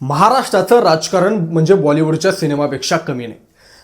महाराष्ट्राचं राजकारण म्हणजे बॉलिवूडच्या सिनेमापेक्षा कमी नाही.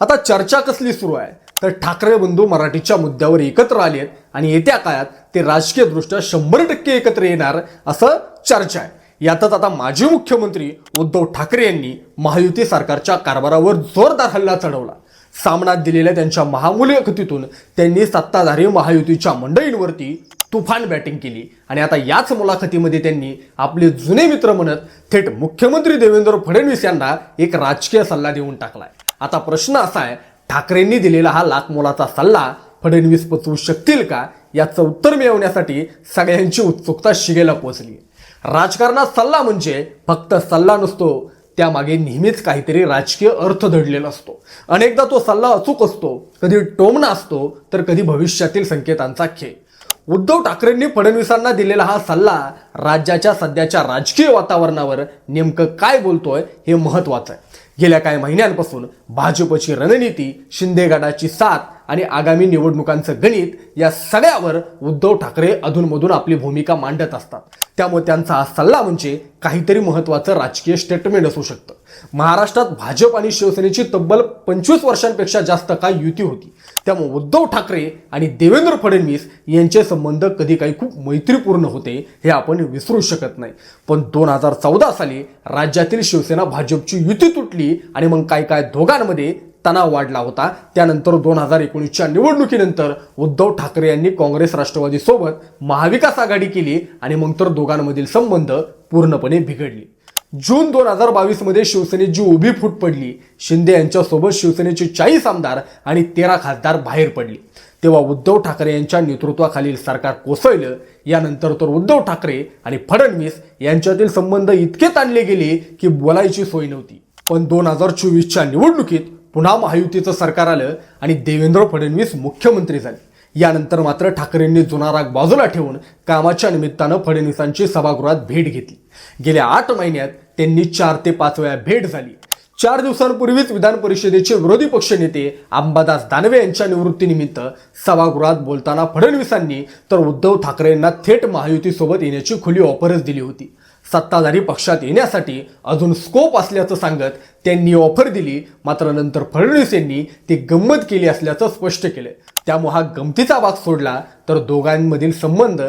आता चर्चा कसली सुरू आहे? तर ठाकरे बंधू मराठीच्या मुद्द्यावर एकत्र आले आहेत आणि येत्या काळात ते राजकीयदृष्ट्या शंभर टक्के एकत्र येणार असं चर्चा आहे. यातच आता माजी मुख्यमंत्री उद्धव ठाकरे यांनी महायुती सरकारच्या कारभारावर जोरदार हल्ला चढवला. सामनात दिलेल्या त्यांच्या महामुलाखतीतून त्यांनी सत्ताधारी महायुतीच्या मंडळींवरती तुफान बॅटिंग केली. आणि आता याच मुलाखतीमध्ये त्यांनी आपले जुने मित्र म्हणत थेट मुख्यमंत्री देवेंद्र फडणवीस यांना एक राजकीय सल्ला देऊन टाकलाय. आता प्रश्न असा आहे ठाकरेंनी दिलेला हा लाखमोलाचा सल्ला फडणवीस पचवू शकतील का? याचं उत्तर मिळवण्यासाठी सगळ्यांची उत्सुकता शिगेला पोहोचली. राजकारणात सल्ला म्हणजे फक्त सल्ला नसतो त्यामागे नेहमीच काहीतरी राजकीय अर्थ दडलेला असतो. अनेकदा तो सल्ला अचूक असतो कधी टोमणा असतो तर कधी भविष्यातील संकेतांचा खेळ. उद्धव ठाकरेंनी फडणवीसांना दिलेला हा सल्ला राज्याच्या सध्याच्या राजकीय वातावरणावर नेमकं काय बोलतोय हे महत्वाचं आहे. गेल्या काही महिन्यांपासून भाजपची रणनीती शिंदे गटाची साथ आणि आगामी निवडणुकांचं गणित या सगळ्यावर उद्धव ठाकरे अधूनमधून आपली भूमिका मांडत असतात. त्यामुळे त्यांचा हा सल्ला म्हणजे काहीतरी महत्त्वाचं राजकीय स्टेटमेंट असू शकतं. महाराष्ट्रात भाजप आणि शिवसेनेची तब्बल पंचवीस वर्षांपेक्षा जास्त काळ युती होती. त्यामुळे उद्धव ठाकरे आणि देवेंद्र फडणवीस यांचे संबंध कधी काही खूप मैत्रीपूर्ण होते हे आपण विसरू शकत नाही. पण दोन हजार चौदा साली राज्यातील शिवसेना भाजपची युती तुटली आणि मग काय काय दोघांमध्ये तणाव वाढला होता. त्यानंतर दोन हजार एकोणीसच्या निवडणुकीनंतर उद्धव ठाकरे यांनी काँग्रेस राष्ट्रवादीसोबत महाविकास आघाडी केली आणि मग तर दोघांमधील संबंध पूर्णपणे बिघडले. जून दोन हजार बावीसमध्ये शिवसेनेची जी उभी फूट पडली. शिंदे यांच्यासोबत शिवसेनेचे चाळीस आमदार आणि तेरा खासदार बाहेर पडले. तेव्हा उद्धव ठाकरे यांच्या नेतृत्वाखालील सरकार कोसळलं. यानंतर तर उद्धव ठाकरे आणि फडणवीस यांच्यातील संबंध इतके ताणले गेले की बोलायची सोय नव्हती. पण दोन हजार चोवीसच्या निवडणुकीत पुन्हा महायुतीचं सरकार आलं आणि देवेंद्र फडणवीस मुख्यमंत्री झाले. यानंतर मात्र ठाकरेंनी जुना राग बाजूला ठेवून कामाच्या निमित्तानं फडणवीसांची सभागृहात भेट घेतली. गेल्या आठ महिन्यात त्यांनी चार ते पाच वेळा भेट झाली. चार दिवसांपूर्वीच विधान परिषदेचे विरोधी पक्षनेते अंबादास दानवे यांच्या निवृत्तीनिमित्त सभागृहात बोलताना फडणवीसांनी तर उद्धव ठाकरेंना थेट महायुतीसोबत येण्याची खुली ऑफरच दिली होती. सत्ताधारी पक्षात येण्यासाठी अजून स्कोप असल्याचं सांगत त्यांनी ऑफर दिली. मात्र नंतर फडणवीस यांनी ती गंमत केली असल्याचं स्पष्ट केलं. त्यामुळे हा गमतीचा भाग सोडला तर दोघांमधील संबंध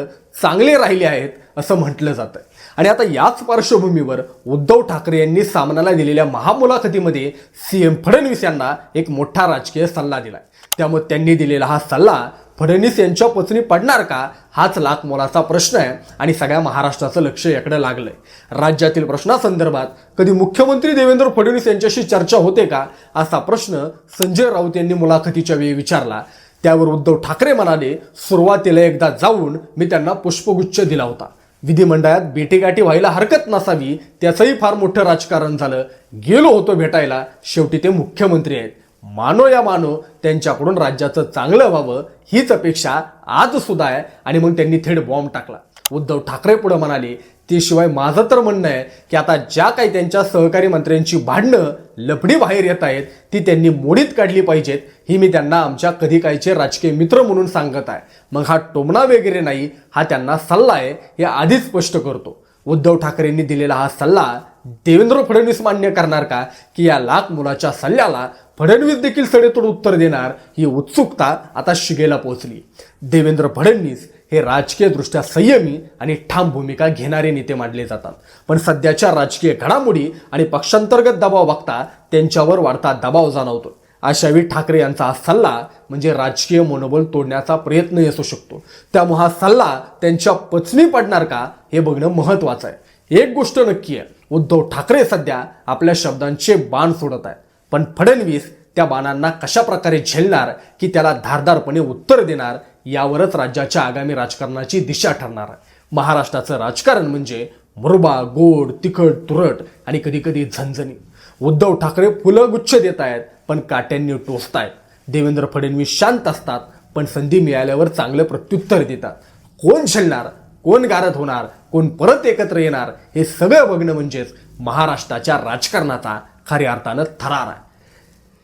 चांगले राहिले आहेत असं म्हटलं जातं. आणि आता याच पार्श्वभूमीवर उद्धव ठाकरे यांनी सामनाला दिलेल्या महामुलाखतीमध्ये सीएम फडणवीस यांना एक मोठा राजकीय सल्ला दिला त्यामुळे त्यांनी दिलेला हा सल्ला फडणवीस यांच्या पचनी पडणार का? हाच लाख मोलाचा प्रश्न आहे आणि सगळ्या महाराष्ट्राचं लक्ष याकडे लागलंय. राज्यातील प्रश्नासंदर्भात कधी मुख्यमंत्री देवेंद्र फडणवीस यांच्याशी चर्चा होते का? असा प्रश्न संजय राऊत यांनी मुलाखतीच्या वेळी विचारला. त्यावर उद्धव ठाकरे म्हणाले सुरुवातीला एकदा जाऊन मी त्यांना पुष्पगुच्छ दिला होता. विधिमंडळात बेटीगाठी व्हायला हरकत नसावी त्याचंही फार मोठं राजकारण झालं. गेलो होतो भेटायला. शेवटी ते मुख्यमंत्री आहेत. मानो या मानो त्यांच्याकडून राज्याचं चांगलं व्हावं हीच अपेक्षा आज सुद्धा आहे. आणि मग त्यांनी थेट बॉम्ब टाकला. उद्धव ठाकरे पुढे म्हणाले ते शिवाय माझं तर म्हणणं आहे की आता ज्या काही त्यांच्या सहकारी मंत्र्यांची भांडणं लफडी बाहेर येत आहेत ती त्यांनी मोडीत काढली पाहिजेत. ही मी त्यांना आमच्या कधी काहीचे राजकीय मित्र म्हणून सांगत आहे. मग हा टोमणा वगैरे नाही हा त्यांना सल्ला आहे हे आधीच स्पष्ट करतो. उद्धव ठाकरेंनी दिलेला हा सल्ला देवेंद्र फडणवीस मान्य करणार का? की या लाख मुलाच्या सल्ल्याला फडणवीस देखील सडेतोड उत्तर देणार ही उत्सुकता आता शिगेला पोहोचली. देवेंद्र फडणवीस हे राजकीयदृष्ट्या संयमी आणि ठाम भूमिका घेणारे नेते मानले जातात. पण सध्याच्या राजकीय घडामोडी आणि पक्षांतर्गत दबाव बघता त्यांच्यावर वाढता दबाव जाणवतो. अशावेळी ठाकरे यांचा हा सल्ला म्हणजे राजकीय मनोबल तोडण्याचा प्रयत्नही असू शकतो. त्यामुळे हा सल्ला त्यांच्या पचनी पडणार का हे बघणं महत्वाचं आहे. एक गोष्ट नक्की आहे. उद्धव ठाकरे सध्या आपल्या शब्दांचे बाण सोडत आहेत. पण फडणवीस त्या बाणांना कशा प्रकारे झेलणार की त्याला धारदारपणे उत्तर देणार यावरच राज्याच्या आगामी राजकारणाची दिशा ठरणार. आहे महाराष्ट्राचं राजकारण म्हणजे मुरबा गोड तिखट तुरट आणि कधीकधी झणझणी. उद्धव ठाकरे फुलं गुच्छ देत आहेत पण काट्यांनी टोचतायत. देवेंद्र फडणवीस शांत असतात पण संधी मिळाल्यावर चांगलं प्रत्युत्तर देतात. कोण झेलणार कोण गारद होणार कोण परत एकत्र येणार हे सगळं बघणं म्हणजेच महाराष्ट्राच्या राजकारणाचा खऱ्या अर्थानं थरार आहे.